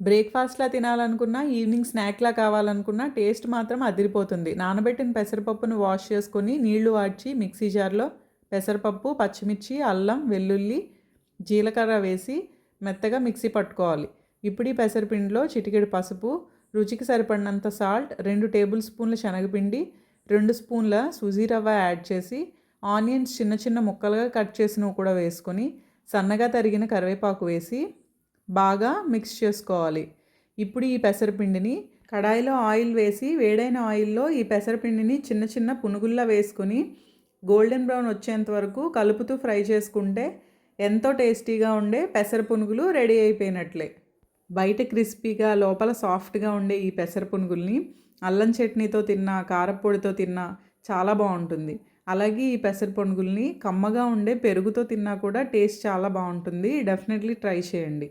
బ్రేక్ఫాస్ట్లా తినాలనుకున్నా evening స్నాక్లా కావాలనుకున్నా taste మాత్రం అదిరిపోతుంది. నానబెట్టిన పెసరపప్పును వాష్ చేసుకొని నీళ్ళు వాడ్చి మిక్సీ జార్లో పెసరపప్పు పచ్చిమిర్చి అల్లం వెల్లుల్లి జీలకర్ర వేసి మెత్తగా మిక్సీ పట్టుకోవాలి. ఇప్పుడు ఈ పెసరపిండిలో చిటికెడు పసుపు రుచికి సరిపడినంత సాల్ట్ రెండు టేబుల్ స్పూన్ల శనగపిండి రెండు స్పూన్ల సుజీ రవ్వ యాడ్ చేసి ఆనియన్స్ చిన్న చిన్న ముక్కలుగా కట్ చేసినవి కూడా వేసుకొని సన్నగా తరిగిన కరివేపాకు వేసి బాగా మిక్స్ చేసుకోవాలి. ఇప్పుడు ఈ పెసరపిండిని కడాయిలో ఆయిల్ వేసి వేడైన ఆయిల్లో ఈ పెసరపిండిని చిన్న చిన్న పునుగుల్లా వేసుకొని గోల్డెన్ బ్రౌన్ వచ్చేంత వరకు కలుపుతూ ఫ్రై చేసుకుంటే ఎంతో టేస్టీగా ఉండే పెసర పునుగులు రెడీ అయిపోయినట్లే. బయట క్రిస్పీగా లోపల సాఫ్ట్గా ఉండే ఈ పెసర పునుగుల్ని అల్లం చట్నీతో తిన్నా కారపొడితో తిన్నా చాలా బాగుంటుంది. అలాగే ఈ పెసర పునుగుల్ని కమ్మగా ఉండే పెరుగుతో తిన్నా కూడా టేస్ట్ చాలా బాగుంటుంది. డెఫినెట్లీ ట్రై చేయండి.